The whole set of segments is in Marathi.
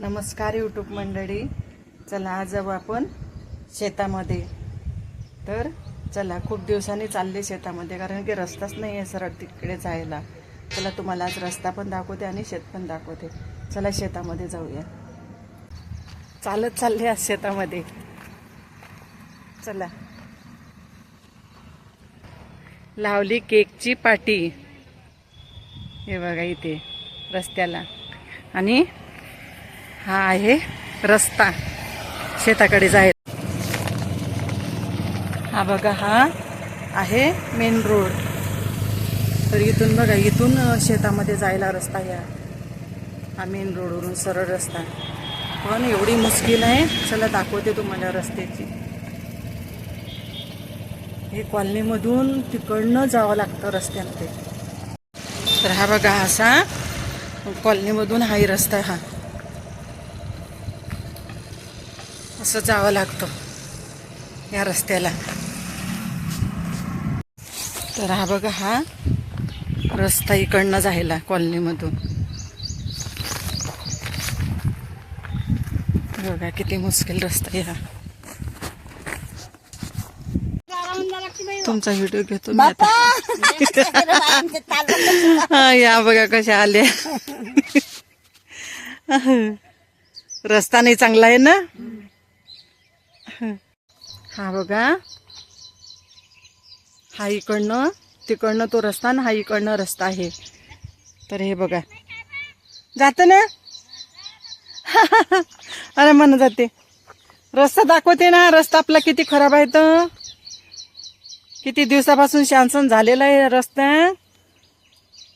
नमस्कार यूट्यूब मंडळी. चला आज जाऊ आपण शेतामध्ये. तर चला खूप दिवसांनी चालले शेतामध्ये कारण की रस्ताच नाही आहे सरळ तिकडे जायला. चला तुम्हाला आज रस्ता पण दाखवते आणि शेत पण दाखवते. चला शेतामध्ये जाऊया. चालत चालले आज शेतामध्ये. चला. लावली केकची पाटी. हे बघा इथे रस्त्याला. आणि हा आहे रस्ता शेताकडे जायला हा बघा हा आहे मेन रोड तर इथून बघा इथून शेतामध्ये जायला रस्ता या. हा मेन रोडवरून सरळ रस्ता. पण एवढी मुश्किल आहे. चला दाखवते तुम्हाला रस्त्याची. हे कॉलनीमधून तिकडनं जावं लागतं रस्त्यामध्ये. तर हा बघा असा कॉलनीमधून हाही रस्ता हा. असं जावं लागतं या रस्त्याला. तर हा बघा हा रस्ता इकडनं जायला कॉलनीमधून. बघा किती मुश्किल रस्ता आहे हा. तुमचा व्हिडिओ घेतो मी आता. हा, या बघा कशा आल्या. रस्ता नाही चांगला आहे ना? हा बघा. हा इकडनं तिकडनं तो रस्ता ना हा इकडनं रस्ता आहे. तर हे बघा. जात ना? अरे म्हण जाते. रस्ता दाखवते ना रस्ता आपला किती खराब आहे तर. किती दिवसापासून शांसन झालेला आहे रस्ता.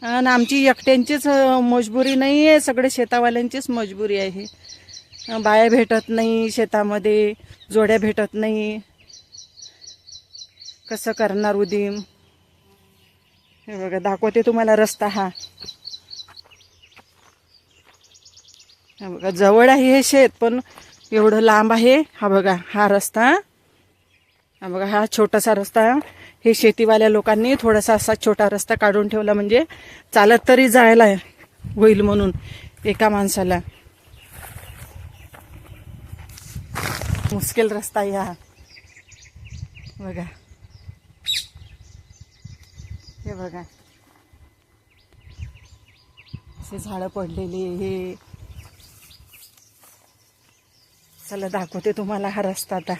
आणि आमची एकट्यांचीच मजबुरी नाही आहे. सगळे शेतावाल्यांचीच मजबुरी आहे. बाया भेटत नाही शेतामध्ये जोड्या भेटत नाही. कसं करणार उदीम? हे बघा दाखवते तुम्हाला रस्ता हा. बघा जवळ आहे हे शेत पण एवढं लांब आहे. हा बघा हा रस्ता. हा बघा हा छोटासा रस्ता. हे शेतीवाल्या लोकांनी थोडासा असा छोटा रस्ता काढून ठेवला म्हणजे चालत तरी जायला होईल म्हणून एका माणसाला. मुश्किल रस्ता आहे हा. बघा. हे बघा. असे झाडं पडलेली हे. चला दाखवते तुम्हाला हा रस्ता आता.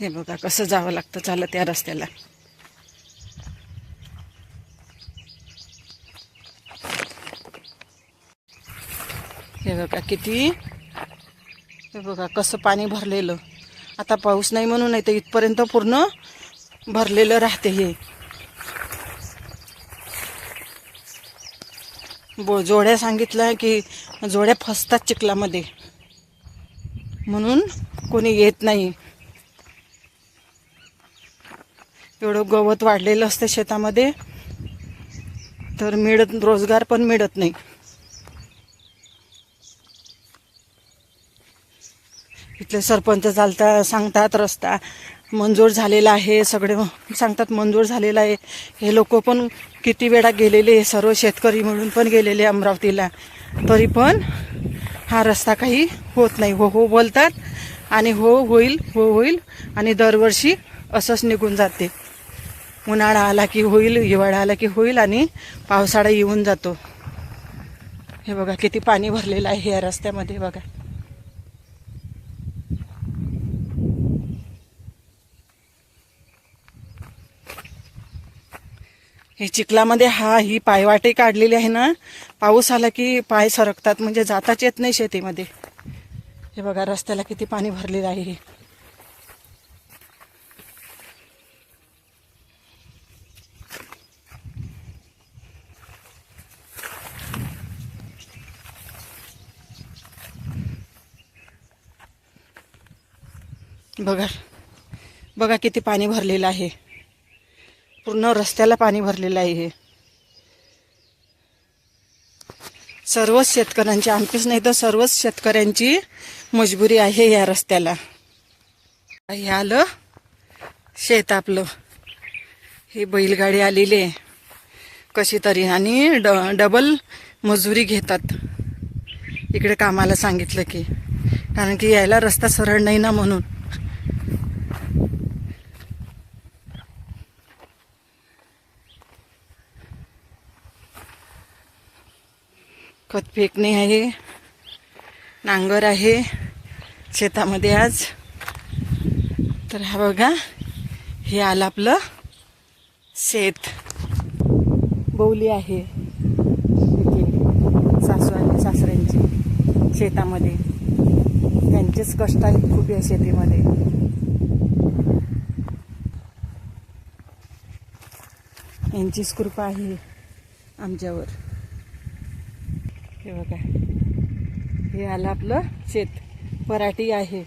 हे बघा कसं जावं लागतं चालत त्या रस्त्याला. का किती हे बघा कसं पाणी भरलेलं. आता पाऊस नाही म्हणून नाही तर इथपर्यंत पूर्ण भरलेलं राहते हे. बो जोड्या सांगितलं की जोड्या फसतात चिखलामध्ये. म्हणून कोणी येत नाही. एवढं गवत वाढलेलं असतं शेतामध्ये तर मिळत रोजगार पण मिळत नाही. इथले सरपंच चालता सांगतात रस्ता मंजूर झालेला आहे सगळे सांगतात मंजूर झालेला आहे. हे लोक पण किती वेळा गेलेले सर्व शेतकरी म्हणून पण गेलेले अमरावतीला. तरी पण हा रस्ता काही होत नाही. हो हो बोलतात आणि हो होईल हो होईल आणि दरवर्षी असंच निघून जाते. उन्हाळा आला की होईल हिवाळा आला की होईल आणि पावसाळा येऊन जातो. हे बघा किती पाणी भरलेलं आहे या रस्त्यामध्ये बघा. हे चिखलामध्ये हा ही पायवाटे काढलेली आहे ना पाऊस आला की पाय सरकतात म्हणजे जाताच येत नाही शेतीमध्ये. हे बघा रस्त्याला किती पाणी भरलेलं आहे हे. बघा बघा किती पाणी भरलेलं आहे. पूर्ण रस्त्याला पाणी भरलेलं आहे हे. सर्वच शेतकऱ्यांची आमचीच नाही तर सर्वच शेतकऱ्यांची मजबुरी आहे या रस्त्याला. हे आलं शेत आपलं. ही बैलगाडी आलेली आहे. कशी तरी. आणि ड डबल मजुरी घेतात. इकडे कामाला सांगितलं की. कारण की यायला रस्ता सरळ नाही ना म्हणून. खत फेकणे आहे. नांगर आहे शेतामध्ये आज. तर हा बघा हे आलं आपलं शेत. बौली आहे. सासू आणि सासऱ्यांची शेतामध्ये. त्यांचेच कष्ट आहेत खूप या शेतीमध्ये. यांचीच कृपा आहे आमच्यावर. हे बघा. हे आलं आपलं शेत. पराठी आहे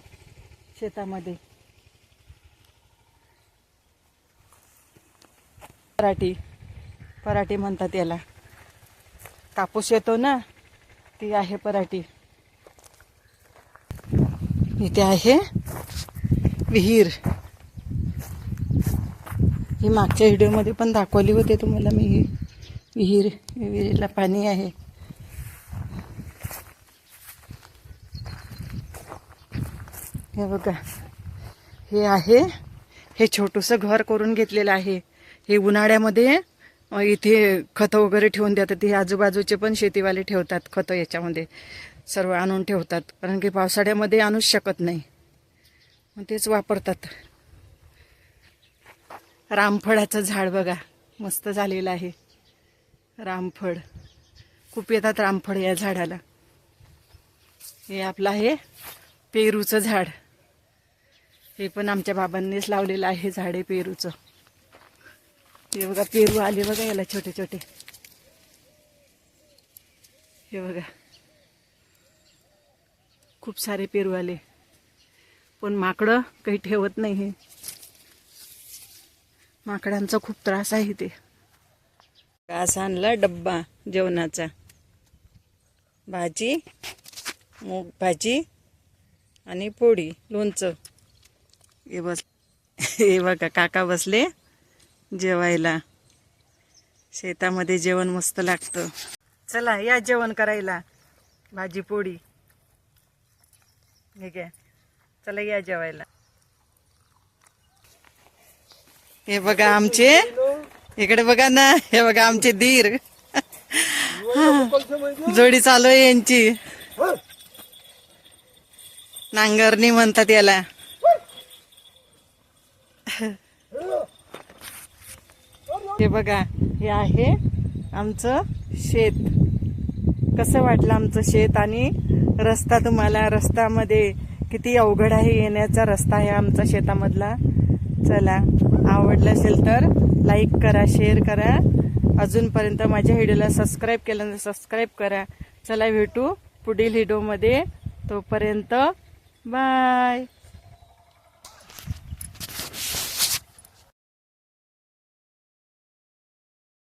शेतामध्ये. पराठी. पराठी म्हणतात याला. कापूस येतो ना ती आहे पराठी. इथे आहे विहीर. ही मागच्या व्हिडिओमध्ये पण दाखवली होते तुम्हाला मी. विहीर विहिरीला पाणी आहे. हे बघा. हे आहे. हे छोटंसं घर करून घेतलेलं आहे. हे उन्हाळ्यामध्ये इथे खतं वगैरे ठेवून देतात. हे आजूबाजूचे पण शेतीवाले ठेवतात खतं याच्यामध्ये. सर्व आणून ठेवतात. कारण की पावसाळ्यामध्ये आणूच शकत नाही. मग तेच वापरतात. रामफळाचं झाड बघा. मस्त झालेलं आहे. रामफळ. खूप येतात रामफळ या झाडाला. हे आपलं आहे पेरूचं झाड. हे पण आमच्या बाबांनीच लावलेलं आहे झाडे पेरूचं. हे बघा पेरू आले बघा याला छोटे छोटे. हे बघा. खूप सारे पेरू आले. पण माकडं काही ठेवत नाही हे. माकडांचा खूप त्रास आहे ते. कास आणला डब्बा जेवणाचा. भाजी मूग भाजी आणि पोळी लोणचं. हे बस हे बघा काका बसले जेवायला. शेतामध्ये जेवण मस्त लागतं. चला या जेवण करायला. भाजी पोळी. ठीक आहे चला या जेवायला. हे बघा आमचे. इकडे बघा ना हे बघा आमचे धीर जोडी चालू आहे यांची. नांगरणी म्हणतात याला. हे बघा हे आहे आमचं शेत. कसं वाटलं आमचं शेत आणि रस्ता तुम्हाला? रस्त्यामध्ये किती अवघड आहे येण्याचा रस्ता आहे आमचा शेतामधला. चला आवडलं असेल तर लाईक करा शेअर करा. अजूनपर्यंत माझ्या व्हिडिओला सबस्क्राईब केलं तर सबस्क्राईब करा. चला भेटू पुढील व्हिडिओमध्ये तोपर्यंत बाय